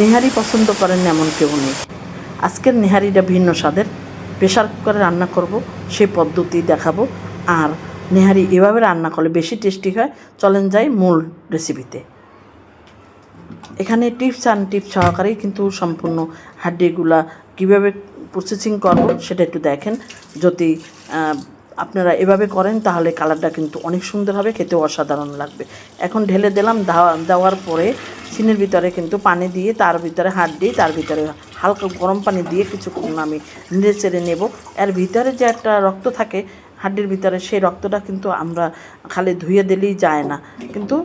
নেহারি পছন্দ করেন এমন কেউ নেই। আজকের নেহারিটা ভিন্ন স্বাদের। প্রেশার কুকারে রান্না করব সেই পদ্ধতি দেখাবো। আর নেহারি এভাবে রান্না করলে বেশি টেস্টি হয়। চলেন যাই মূল রেসিপিতে এখানে টিপস অ্যান্ড টিপস সহকারেই কিন্তু সম্পূর্ণ হাড্ডিগুলা কীভাবে প্রসেসিং করব সেটা একটু দেখেন। যদি আপনারা এভাবে করেন, তাহলে কালারটা কিন্তু অনেক সুন্দর হবে, খেতেও অসাধারণ লাগবে। এখন ঢেলে দিলাম দেওয়ার পরে চিনির ভিতরে কিন্তু পানি দিয়ে, তার ভিতরে হাত দিয়ে, তার ভিতরে হালকা গরম পানি দিয়ে কিছুক্ষণ আমি নেড়ে চেড়ে নেব। এর ভিতরে যে একটা রক্ত থাকে, হাড্ডির ভিতরে সেই রক্তটা কিন্তু আমরা খালি ধুয়ে দিলেই যায় না। কিন্তু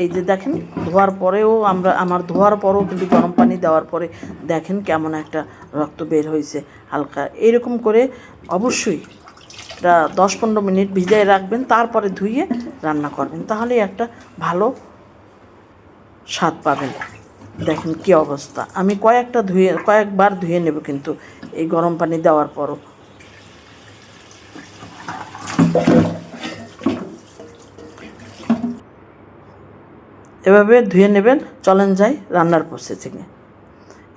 এই যে দেখেন, ধোয়ার পরেও আমরা, আমার ধোয়ার পরেও কিন্তু গরম পানি দেওয়ার পরে দেখেন কেমন একটা রক্ত বের হয়েছে হালকা। এরকম করে অবশ্যই দশ পনেরো মিনিট ভিজিয়ে রাখবেন, তারপরে ধুয়ে রান্না করবেন। তাহলে একটা ভালো স্বাদ পাবেন। দেখেন কি অবস্থা। আমি কয়েকটা ধুয়ে, কয়েকবার ধুয়ে নেব কিন্তু এই গরম পানি দেওয়ার পরও। এভাবে ধুয়ে নেবেন, চলেন যাই রান্নার প্রসেসিংয়ে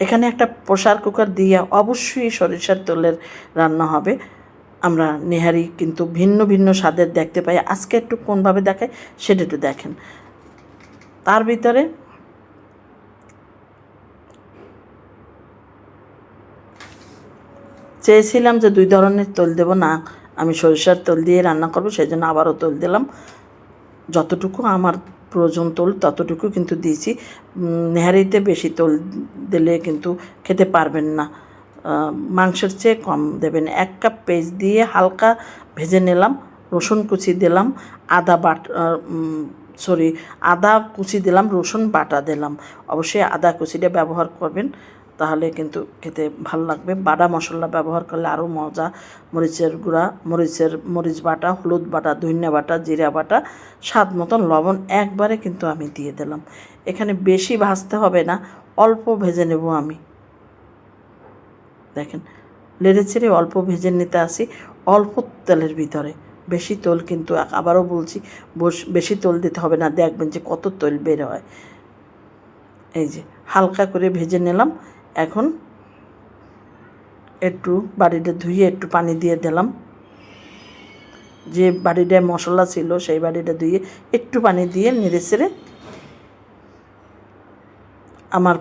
এখানে একটা প্রেসার কুকার দিয়ে অবশ্যই সরিষার তেলের রান্না হবে। আমরা নেহারি কিন্তু ভিন্ন ভিন্ন স্বাদের দেখতে পাই। আজকে একটু কোনভাবে দেখায় সেটা একটু দেখেন। তার ভিতরে চেয়েছিলাম যে দুই ধরনের তেল দেব না, আমি সরিষার তেল দিয়ে রান্না করব সেই জন্য আবারও তেল দিলাম। যতটুকু আমার প্রয়োজন তোল, ততটুকু কিন্তু দিয়েছি। নেহারিতে বেশি তোল দিলে কিন্তু খেতে পারবেন না। মাংসের চেয়ে কম দেবেন। এক কাপ পেস্ট দিয়ে হালকা ভেজে নিলাম, রসুন কুচি দিলাম, আদা বাট সরি আদা কুচি দিলাম, রসুন বাটা দিলাম। অবশ্যই আদা কুচিটা ব্যবহার করবেন, তাহলে কিন্তু খেতে ভালো লাগবে। বাটা মশলা ব্যবহার করলে আরও মজা। মরিচের গুঁড়া, মরিচের মরিচ বাটা, হলুদ বাটা, ধনিয়া বাটা, জিরা বাটা, স্বাদ মতন লবণ একবারে কিন্তু আমি দিয়ে দিলাম। এখানে বেশি ভাজতে হবে না, অল্প ভেজে নেব আমি। দেখেন, লেড়ে ছেড়ে অল্প ভেজে নিতে আসি, অল্প তেলের ভিতরে। বেশি তেল কিন্তু আবারও বলছি, বস- বেশি তেল দিতে হবে না, দেখবেন যে কত তেল বের হয়। এই যে, হালকা করে ভেজে নিলাম। এখন একটু বাড়িটা ধুয়ে একটু পানি দিয়ে দিলাম। যে বাড়িটায় মশলা ছিল, সেই বাড়িটা ধুয়ে একটু পানি দিয়ে নেড়ে ছেড়ে আমার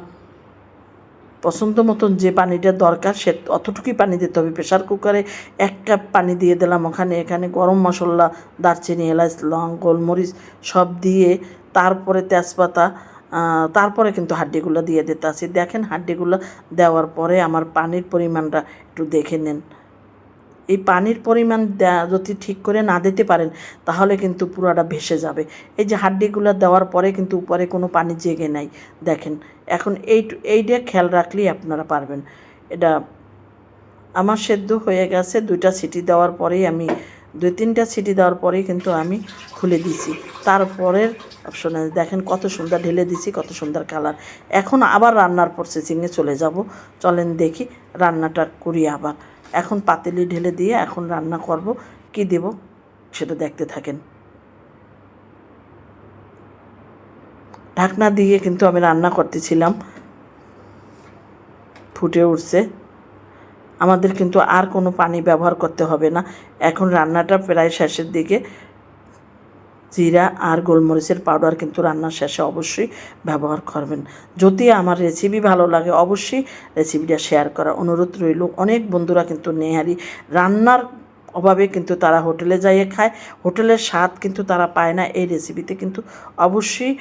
পছন্দ মতন যে পানিটা দরকার, সে অতটুকুই পানি দিতে হবে। প্রেশার কুকারে এক কাপ পানি দিয়ে দিলাম। ওখানে এখানে গরম মশলা, দারচিনি, এলাচ, লং, গোলমরিচ সব দিয়ে তারপরে তেজপাতা তারপরে কিন্তু হাড্ডিগুলো দিয়ে দিতে আসি দেখেন হাড্ডিগুলো দেওয়ার পরে আমার পানির পরিমাণটা একটু দেখে নেন। এই পানির পরিমাণ যদি ঠিক করে না দিতে পারেন, তাহলে কিন্তু পুরাটা ভেসে যাবে। এই যে হাড্ডিগুলো দেওয়ার পরে কিন্তু উপরে কোনো পানি জেগে নাই। দেখেন, এখন এই এইটা খেয়াল রাখলেই আপনারা পারবেন। এটা আমার সেদ্ধ হয়ে গেছে, দুইটা সিটি দেওয়ার পরেই আমি, দুই তিনটা সিটি দেওয়ার পরেই কিন্তু আমি খুলে দিছি। তারপরের অপশনে দেখেন কত সুন্দর ঢেলে দিছি, কত সুন্দর কালার এখন আবার রান্নার প্রসেসিংয়ে চলে যাব। চলেন দেখি রান্নাটা করি আবার। এখন পাতিলি ঢেলে দিয়ে এখন রান্না করব। কি দেব সেটা দেখতে থাকেন। ঢাকনা দিয়ে কিন্তু আমি রান্না করতেছিলাম। ফুটে উঠছে। আমাদের কিন্তু আর কোনো পানি ব্যবহার করতে হবে না। এখন রান্নাটা প্রায় শেষের দিকে। জিরা আর গোলমরিচের পাউডার কিন্তু রান্নার শেষে অবশ্যই ব্যবহার করবেন। যদি আমার রেসিপি ভালো লাগে, অবশ্যই রেসিপিটা শেয়ার করা অনুরোধ রইল। অনেক বন্ধুরা কিন্তু নেহারি রান্নার অভাবে কিন্তু তারা হোটেলে যাইয়ে খায়। হোটেলের স্বাদ কিন্তু তারা পায় না। এই রেসিপিতে কিন্তু অবশ্যই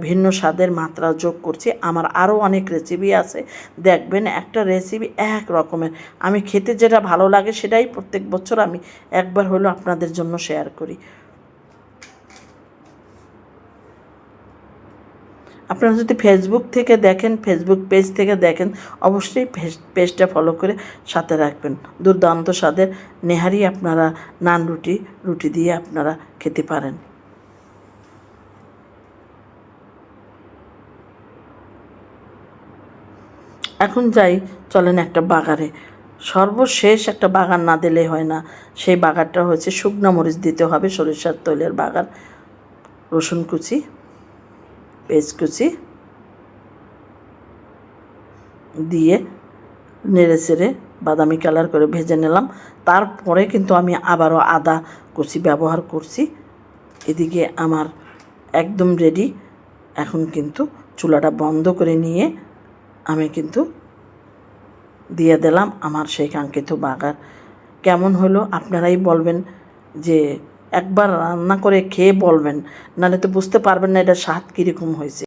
ভিন্ন স্বাদের মাত্রা যোগ করছি। আমার আরও অনেক রেসিপি আছে। দেখবেন একটা রেসিপি এক রকমের। আমি খেতে যেটা ভালো লাগে সেটাই প্রত্যেক বছর আমি একবার হলো আপনাদের জন্য শেয়ার করি। আপনারা যদি ফেসবুক থেকে দেখেন ফেসবুক পেজ থেকে দেখেন, অবশ্যই পেজটা ফলো করে সাথে রাখবেন। দুর্দান্ত স্বাদের নেহারি আপনারা নান রুটি রুটি দিয়ে আপনারা খেতে পারেন। এখন যাই, চলেন একটা বাগারে। সর্বশেষ একটা বাগান না দিলে হয় না। সেই বাগারটা হচ্ছে শুকনো মরিচ দিতে হবে, সরিষার তৈলের বাগার, রসুন কুচি। পেঁয়াজ কুচি দিয়ে নেড়ে চেড়ে বাদামি কালার করে ভেজে নিলাম। তারপরে কিন্তু আমি আবারও আদা কুচি ব্যবহার করছি। এদিকে আমার একদম রেডি এখন কিন্তু চুলাটা বন্ধ করে নিয়ে আমি কিন্তু দিয়ে দিলাম আমার সেই কাঙ্ক্ষিত বাগার। কেমন হলো? আপনারাই বলবেন যে একবার রান্না করে খেয়ে বলবেন নাহলে তো বুঝতে পারবেন না এটা স্বাদ কীরকম হয়েছে।